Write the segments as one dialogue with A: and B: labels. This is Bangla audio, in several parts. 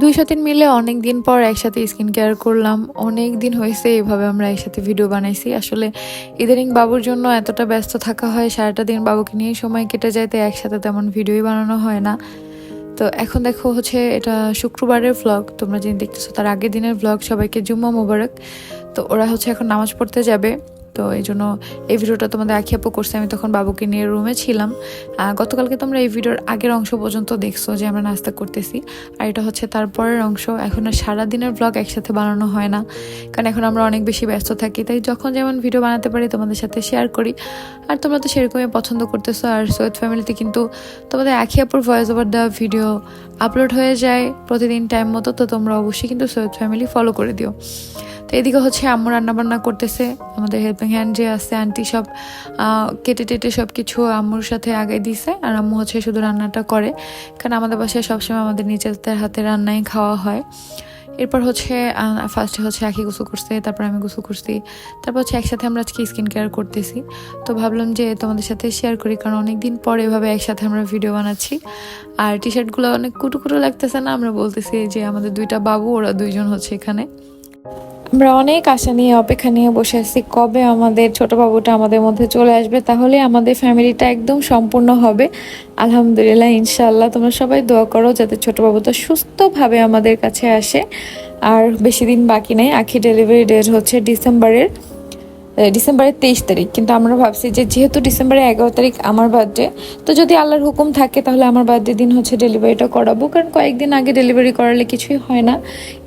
A: দুই তিন মিলে অনেক দিন পর একসাথে স্কিন কেয়ার করলাম। অনেক দিন হয়েছে এভাবে আমরা একসাথে ভিডিও বানাইছি। আসলে ইদানিং বাবুর জন্য এতটা ব্যস্ত থাকা হয়, সারাটা দিন বাবুকে নিয়ে সময় কেটে যায়, তাই একসাথে তেমন ভিডিওই বানানো হয় না। তো এখন দেখো হচ্ছে এটা শুক্রবারের ভ্লগ তোমরা যিনি দেখতেছো তার আগের দিনের ভ্লগ সবাইকে জুম্মা মোবারক। তো ওরা হচ্ছে এখন নামাজ পড়তে যাবে। তো এই জন্য এই ভিডিওটা তোমাদের আখি করছে। আমি তখন বাবুকে নিয়ে রুমে ছিলাম। গতকালকে তোমরা এই ভিডিওর আগের অংশ পর্যন্ত দেখছ যে আমরা নাস্তা করতেছি। আর এটা হচ্ছে তারপরের অংশ। এখন আর সারাদিনের ব্লগ একসাথে বানানো হয় না। কারণ এখন আমরা অনেক বেশি ব্যস্ত থাকি। তাই যখন যেমন ভিডিও বানাতে পারি, তোমাদের সাথে শেয়ার করি। আর তোমরা তো সেরকমই পছন্দ করতেছো। আর সৈয়দ ফ্যামিলিতে কিন্তু তোমাদের আখি আপুর ভয়েস ওভার দেওয়া ভিডিও আপলোড হয়ে যায় প্রতিদিন টাইম মতো। তো তোমরা অবশ্যই কিন্তু সৈয়দ ফ্যামিলি ফলো করে দিও। তো এদিকে হচ্ছে আম্মু রান্নাবান্না করতেছে, আমাদের হেল্পিং হ্যান্ড যে আছে আন্টি সব কেটে টেটে সব কিছু আম্মুর সাথে আগে দিছে, আর আম্মু হচ্ছে শুধু রান্নাটা করে, কারণ আমাদের বাসায় সবসময় আমাদের নিজেদের হাতে রান্নাই খাওয়া হয়। এরপর হচ্ছে ফার্স্টে হচ্ছে আখি গোসল করছে, তারপর আমি গোসল করছি, তারপর হচ্ছে একসাথে আমরা আজকে স্কিন কেয়ার করতেছি। তো ভাবলাম যে তোমাদের সাথে শেয়ার করি, কারণ অনেক দিন পরে এভাবে একসাথে আমরা ভিডিও বানাচ্ছি, আর টি শার্টগুলো অনেক কুটু কুটু লাগতেছে না? আমরা বলতেছি যে আমাদের দুইটা বাবু, ওরা দুইজন হচ্ছে এখানে। আমরা অনেক আশা নিয়ে, অপেক্ষা নিয়ে বসে আছি কবে আমাদের ছোট বাবুটা আমাদের মধ্যে চলে আসবে। তাহলে আমাদের ফ্যামিলিটা একদম সম্পূর্ণ হবে। আলহামদুলিল্লাহ ইনশাল্লাহ তোমরা সবাই দোয়া করো যাতে ছোট বাবুটা সুস্থভাবে আমাদের কাছে আসে। আর বেশি দিন বাকি নেই, আখি ডেলিভারি ডেট হচ্ছে ডিসেম্বরের ডিসেম্বরের তেইশ তারিখ। কিন্তু আমরা ভাবছি যে যেহেতু ডিসেম্বরের এগারো তারিখ আমার বার্থডে তো যদি আল্লাহর হুকুম থাকে তাহলে আমার বার্থডে দিন হচ্ছে ডেলিভারিটা করাবো। কারণ কয়েকদিন আগে ডেলিভারি করালে কিছুই হয় না।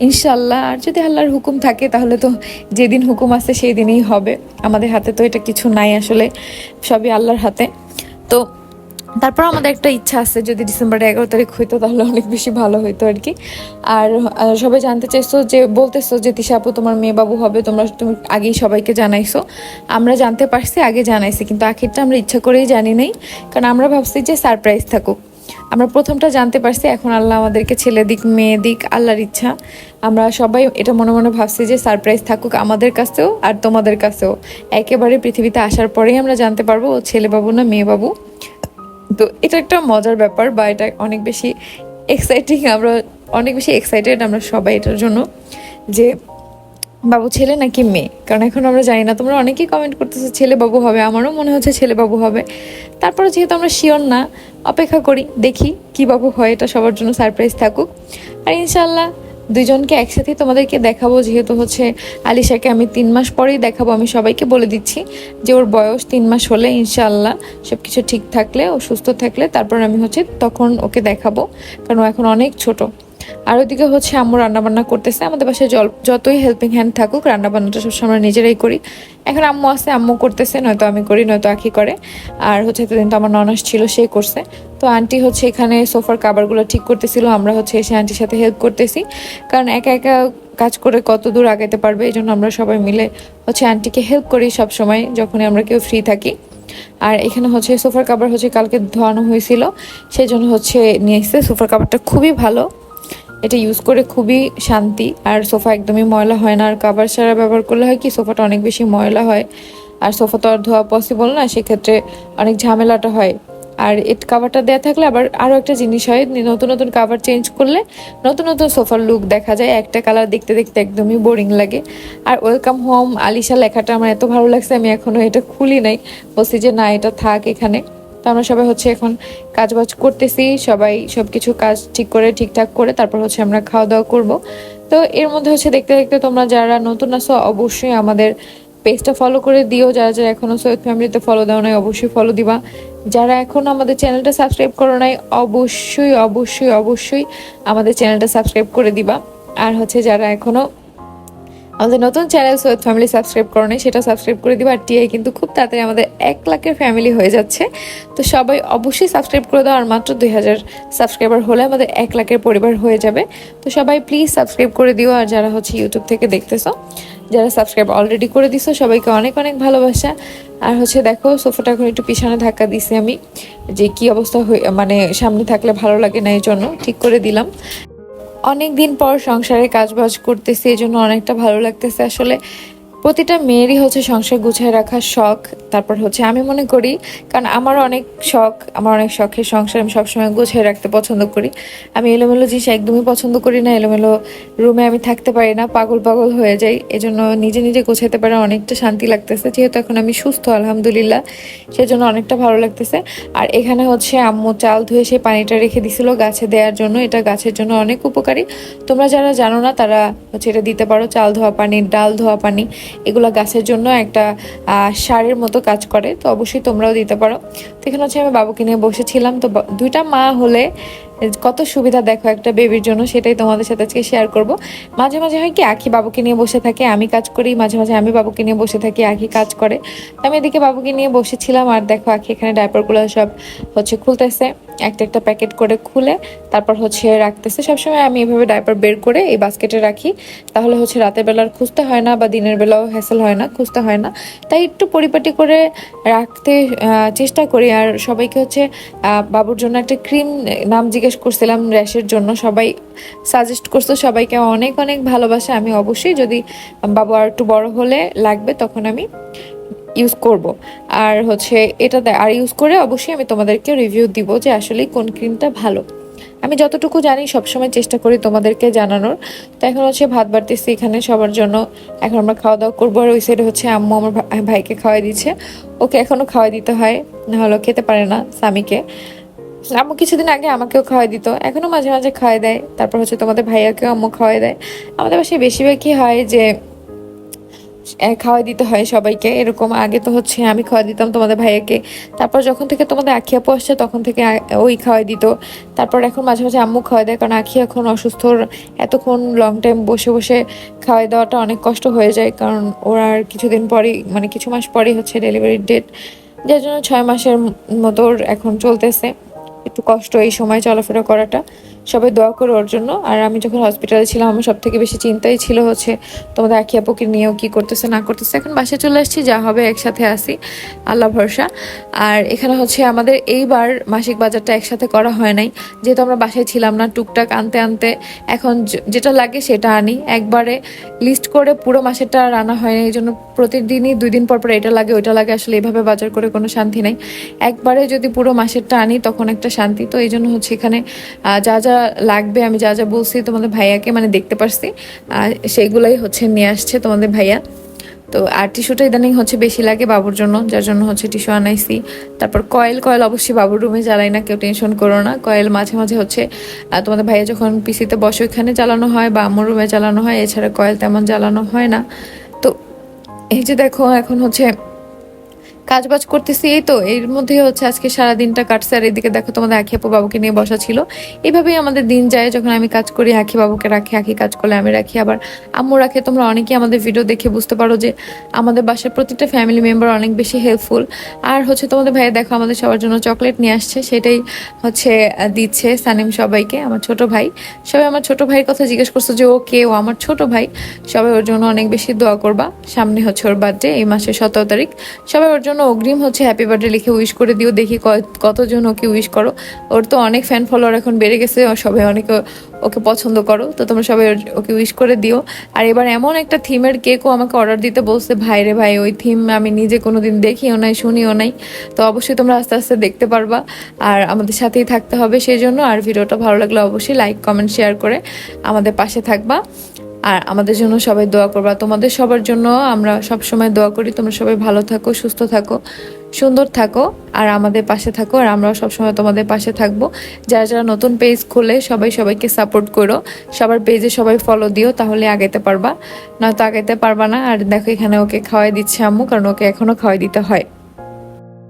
A: ইনশাল্লাহ আর যদি আল্লাহর হুকুম থাকে তাহলে তো যেদিন হুকুম আছে সেই দিনই হবে। আমাদের হাতে তো এটা কিছু নাই আসলে, সবই আল্লাহর হাতে। তো তারপর আমাদের একটা ইচ্ছা আছে, যদি ডিসেম্বরের এগারো তারিখ হইতো তাহলে অনেক বেশি ভালো হইতো আর কি। আর সবাই জানতে চাইছো যে, বলতেছো যে, তিশা তোমার মেয়ে বাবু হবে, তোমরা তুমি আগেই সবাইকে জানাইছো। আমরা জানতে পারছি, আগে জানাইছি, কিন্তু আখিরটা আমরা ইচ্ছা করেই জানি নাই, কারণ আমরা ভাবছি যে সারপ্রাইজ থাকুক। আমরা প্রথমটা জানতে পারছি, এখন আল্লাহ আমাদেরকে ছেলে দিক, মেয়ে দিক, আল্লাহর ইচ্ছা। আমরা সবাই এটা মনে মনে ভাবছি যে, সারপ্রাইজ থাকুক আমাদের কাছেও আর তোমাদের কাছেও। একেবারে পৃথিবীতে আসার পরেই আমরা জানতে পারব, ও ছেলে বাবু না মেয়ে বাবু। তো এটা একটা মজার ব্যাপার বা এটা অনেক বেশি এক্সাইটিং আমরা অনেক বেশি এক্সাইটেড আমরা সবাই এটার জন্য যে বাবু ছেলে নাকি মেয়ে? কারণ এখন আমরা জানি না, তোমরা অনেকেই কমেন্ট করতেছো, ছেলে বাবু হবে। আমারও মনে হচ্ছে ছেলে বাবু হবে। তারপরে যেহেতু আমরা শিওর না, অপেক্ষা করি, দেখি কি বাবু হয়, এটা সবার জন্য সারপ্রাইজ থাকুক। আর ইনশাল্লাহ দুইজনকে একসাথে তোমাদেরকে দেখাবো, যেহেতু হচ্ছে আলিশাকে আমি তিন মাস পরেই দেখাবো, আমি সবাইকে বলে দিচ্ছি যে ওর বয়স তিন মাস হলে ইনশাল্লাহ সব কিছু ঠিক থাকলে ও সুস্থ থাকলে, তারপর আমি হচ্ছে তখন ওকে দেখাবো, কারণ ও এখন অনেক ছোট। আর ওইদিকে হচ্ছে আম্মু রান্নাবান্না করতেছে। আমাদের বাসায় জল, যতই হেল্পিং হ্যান্ড থাকুক, রান্নাবান্নাটা সবসময় আমরা নিজেরাই করি। এখন আম্মু আছে, আম্মু করতেছে, নয়তো আমি করি, নয়তো আখি করে। আর হচ্ছে এতদিন তো আমার ননাস ছিল, সে করছে। তো আন্টি হচ্ছে এখানে সোফার কাবারগুলো ঠিক করতেছিল, আমরা হচ্ছে এসে আন্টির সাথে হেল্প করতেছি। কারণ একা একা কাজ করে কত দূর আগাতে পারবে, এই জন্য আমরা সবাই মিলে হচ্ছে আন্টিকে হেল্প করি সব সময় যখনই আমরা কেউ ফ্রি থাকি। আর এখানে হচ্ছে সোফার কাভার হচ্ছে কালকে ধোয়ানো হয়েছিল সেই জন্য হচ্ছে নিয়ে এসেছে। সোফার কাভারটা খুবই ভালো। এটা ইউজ করে খুবই শান্তি। আর সোফা একদমই ময়লা হয় না। আর কাভার ছাড়া ব্যবহার করলে হয় কি, সোফাটা অনেক বেশি ময়লা হয়। আর সোফা তো আর ধোয়া পসিবল না, সেক্ষেত্রে অনেক ঝামেলাটা হয়। আর এট কাভারটা দেওয়া থাকলে আবার আরও একটা জিনিস হয় নতুন নতুন কাভার চেঞ্জ করলে নতুন নতুন সোফার লুক দেখা যায়। একটা কালার দেখতে দেখতে একদমই বোরিং লাগে। আর ওয়েলকাম হোম আলিশা লেখাটা আমার এত ভালো লাগছে, আমি এখনও এটা খুলি নাই। বলছি যে না, এটা থাক এখানে। তো আমরা সবাই হচ্ছে এখন কাজ বাজ করতেছি, সবাই সব কিছু কাজ ঠিক করে, ঠিকঠাক করে, তারপর হচ্ছে আমরা খাওয়া দাওয়া করব। তো এর মধ্যে হচ্ছে দেখতে দেখতে তোমরা যারা নতুন আসো অবশ্যই আমাদের পেজটা ফলো করে দিও। যারা যারা এখনও সৈয়দ ফ্যামিলিতে ফলো দেওয়া নাই, অবশ্যই ফলো দিবা। যারা এখনও আমাদের চ্যানেলটা সাবস্ক্রাইব করো নাই, অবশ্যই অবশ্যই অবশ্যই আমাদের চ্যানেলটা সাবস্ক্রাইব করে দিবা। আর হচ্ছে যারা এখনও আমাদের নতুন চ্যানেল সৈয়দ ফ্যামিলি সাবস্ক্রাইব করো সেটা সাবস্ক্রাইব করে দিবা। আর টিআই কিন্তু খুব তাড়াতাড়ি আমাদের এক লাখের ফ্যামিলি হয়ে যাচ্ছে। তো সবাই অবশ্যই সাবস্ক্রাইব করে দাও, আর মাত্র দুই হাজার সাবস্ক্রাইবার হলে আমাদের এক লাখের পরিবার হয়ে যাবে। তো সবাই প্লিজ সাবস্ক্রাইব করে দিও, আর যারা হচ্ছে ইউটিউব থেকে দেখতেছো, যারা সাবস্ক্রাইব অলরেডি করে দিছো, সবাইকে অনেক অনেক ভালোবাসা। আর হচ্ছে দেখো, সোফাটা এখন একটু পিছনে ধাক্কা দিছি আমি, যে কি অবস্থা মানে সামনে থাকলে ভালো লাগে না, এই জন্য ঠিক করে দিলাম। অনেক দিন পর সংসারে কাজবাজ করতেছি এই জন্য অনেকটা ভালো লাগতেছে। আসলে প্রতিটা মেয়েরই হচ্ছে সংসার গুছিয়ে রাখার শখ। তারপর হচ্ছে আমি মনে করি, কারণ আমার অনেক শখ, আমার অনেক শখের সংসার আমি সবসময় গুছিয়ে রাখতে পছন্দ করি। আমি এলোমেলো জিনিস একদমই পছন্দ করি না, এলোমেলো রুমে আমি থাকতে পারি না, পাগল পাগল হয়ে যাই, এজন্য নিজে নিজে গোছাতে পারে অনেকটা শান্তি লাগতেছে, যেহেতু এখন আমি সুস্থ, আলহামদুলিল্লাহ, সেজন্য অনেকটা ভালো লাগতেছে। আর এখানে হচ্ছে আম্মু চাল ধুয়ে সেই পানিটা রেখে দিছিল গাছে দেওয়ার জন্য, এটা গাছের জন্য অনেক উপকারী। তোমরা যারা জানো না, তারা হচ্ছে এটা দিতে পারো, চাল ধোয়া পানি, ডাল ধোয়া পানি, এগুলো গাছের জন্য একটা সারের মতো কাজ করে, তো অবশ্যই তোমরাও দিতে পারো। তো এখানে হচ্ছে আমি বাবুকে নিয়ে বসেছিলাম। তো দুইটা মা হলে কত সুবিধা দেখো একটা বেবির জন্য, সেটাই তোমাদের সাথে আজকে শেয়ার করব। মাঝে মাঝে হয় কি, আখি বাবুকে নিয়ে বসে থাকে, আমি কাজ করি, মাঝে মাঝে আমি বাবুকে নিয়ে বসে থাকি, আখি কাজ করে। আমি এদিকে বাবুকে নিয়ে বসেছিলাম, আর দেখো আখি এখানে ডাইপারগুলো সব হচ্ছে খুলতেছে, একটা একটা প্যাকেট করে খুলে, তারপর হচ্ছে রাখতেছে। সবসময় আমি এভাবে ডাইপার বের করে এই বাস্কেটে রাখি। তাহলে হচ্ছে রাতের বেলা আর খুঁজতে হয় না, বা দিনের বেলাও হ্যাসেল হয় না, খুঁজতে হয় না। তাই একটু পরিপাটি করে রাখতে চেষ্টা করি। আর সবাইকে হচ্ছে বাবুর জন্য একটা ক্রিম নাম জিজ্ঞেস করছিলাম র্যাশের জন্য। সবাই সাজেস্ট করছে, সবাইকে অনেক অনেক ভালোবাসা। আমি অবশ্যই যদি বাবু আর একটু বড় হলে লাগবে, তখন আমি ইউজ করব। আর হচ্ছে এটা আর ইউজ করে অবশ্যই আমি তোমাদেরকে রিভিউ দিব যে আসলে কোন ক্রিমটা ভালো। আমি যতটুকু জানি, সবসময় চেষ্টা করি তোমাদেরকে জানানোর। তো এখন হচ্ছে ভাত বাড়তেছি এখানে সবার জন্য। এখন আমরা খাওয়া দাওয়া করব। আর ওই সাইডে হচ্ছে আম্মু আমার ভাইকে খাওয়াই দিচ্ছে। ওকে এখনও খাওয়াই দিতে হয় নাহলে খেতে পারে না স্বামীকে। আম্মু কিছুদিন আগে আমাকেও খাওয়াই দিত। এখনও মাঝে মাঝে খাওয়াই দেয়। তারপর হচ্ছে তোমাদের ভাইয়াকেও আম্মু খাওয়াই দেয়। আমাদের বাসায় বেশিরভাগই হয় যে খাওয়াই দিতে হয় সবাইকে। এরকম আগে তো হচ্ছে আমি খাওয়াই দিতাম তোমাদের ভাইয়াকে। তারপর যখন থেকে তোমাদের আখি আপু আসছে, তখন থেকে ওই খাওয়াই দিত। তারপর এখন মাঝে মাঝে আম্মু খাওয়াই দেয় কারণ আখি এখন অসুস্থ। এতক্ষণ লং টাইম বসে বসে খাওয়াই দেওয়াটা অনেক কষ্ট হয়ে যায়। কারণ ওর আর কিছুদিন পরেই মানে কিছু মাস পরেই হচ্ছে ডেলিভারির ডেট যার জন্য ছয় মাসের মতো এখন চলতেছে। একটু কষ্ট এই সময় চলাফেরা করাটা। সবাই দোয়া করো ওর জন্য। আর আমি যখন হসপিটালে ছিলাম আমার সব থেকে বেশি চিন্তাই ছিল হচ্ছে তোমাদের আখি আপুকে নিয়েও কি করতেছে না করতেছে। এখন বাসায় চলে আসছি যা হবে একসাথে আসি। আল্লাহ ভরসা। আর এখানে হচ্ছে আমাদের এইবার মাসিক বাজারটা একসাথে করা হয় নাই। যেহেতু আমরা বাসায় ছিলাম না টুকটাক আনতে আনতে এখন যেটা লাগে সেটা আনি। একবারে লিস্ট করে পুরো মাসেরটা আর আনা হয় না এই জন্য প্রতিদিনই দুই দিন পর পর এটা লাগে ওইটা লাগে। আসলে এভাবে বাজার করে কোনো শান্তি নেই। একবারে যদি পুরো মাসেরটা আনি তখন একটা শান্তি। তো এই জন্য হচ্ছে এখানে আহ, যা যা লাগবে, আমি যা যা বলছি তোমাদের ভাইয়াকে মানে দেখতে পারছি। আর সেইগুলাই হচ্ছে নিয়ে আসছে তোমাদের ভাইয়া। তো, আর টিস্যুটা ইদানিং হচ্ছে বেশি লাগে বাবুর জন্য, যার জন্য হচ্ছে টিস্যু আনাইছি। তারপর কয়েল কয়েল অবশ্যই বাবুর রুমে জ্বালাই না, কেউ টেনশন করো না। কয়েল মাঝে মাঝে হচ্ছে তোমাদের ভাইয়া যখন পিসিতে বসে ওইখানে জ্বালানো হয় বা আমার রুমে জ্বালানো হয়, এছাড়া কয়েল তেমন জ্বালানো হয় না। তো, এই যে দেখো, এখন হচ্ছে কাজ বাজ করতেছি, এই তো, এর মধ্যে হচ্ছে আজকে সারা দিনটা কাটছে, আর এদিকে দেখো তোমাদের আখি আপু বাবুকে নিয়ে বসা ছিল। এইভাবেই আমাদের দিন যায়, যখন আমি কাজ করি, আখি বাবুকে রাখি, আখি কাজ করলে আমি রাখি, আবার আম্মু রাখে, তোমরা অনেকেই আমাদের ভিডিও দেখে বুঝতে পারো যে আমাদের বাসার প্রতিটা ফ্যামিলি মেম্বার অনেক বেশি হেল্পফুল আর হচ্ছে তোমাদের ভাইয়া দেখো, আমাদের সবার জন্য চকলেট নিয়ে আসছে, সেটাই হচ্ছে দিচ্ছে সানিম সবাইকে, আমার ছোট ভাই। সবাই আমার ছোট ভাইয়ের কথা জিজ্ঞেস করছ যে, ও কে? ও আমার ছোট ভাই? সবাই ওর জন্য অনেক বেশি দোয়া করবা। সামনে হচ্ছে ওর বার্থডে এই মাসের সতেরো তারিখ। সবাই ওর জন্য অগ্রিম হচ্ছে হ্যাপি বার্থডে লিখে উইশ করে দিও, দেখি কতজন ওকে উইশ করো। ওর তো অনেক ফ্যান ফলোয়ার এখন বেড়ে গেছে সবাই অনেকে ওকে পছন্দ করো, তো তোমরা সবাই ওকে উইশ করে দিও। আর এবার এমন একটা থিমের কেকও আমাকে অর্ডার দিতে বলছে, ভাই রে ভাই, ওই থিম আমি নিজে কোনোদিন দেখিও নাই, শুনিও নাই। তো অবশ্যই তোমরা আস্তে আস্তে দেখতে পারবা, আর আমাদের সাথেই থাকতে হবে। সেই জন্য আর ভিডিওটা ভালো লাগলে অবশ্যই লাইক কমেন্ট শেয়ার করে আমাদের পাশে থাকবা। আর আমাদের জন্য সবাই দোয়া করবা। তোমাদের সবার জন্য আমরা সব সময় দোয়া করি, তোমরা সবাই ভালো থাকো, সুস্থ থাকো, সুন্দর থাকো, আর আমাদের পাশে থাকো, আর আমরাও সবসময় তোমাদের পাশে থাকব। যারা যারা নতুন পেজ খুলে, সবাই সবাইকে সাপোর্ট করো। সবার পেজে সবাই ফলো দিও, তাহলে আগাইতে পারবা। নয়তো আগাইতে পারবা না, আর দেখো এখানে ওকে খাওয়াই দিচ্ছে আম্মু, কারণ ওকে এখনও খাওয়াই দিতে হয়।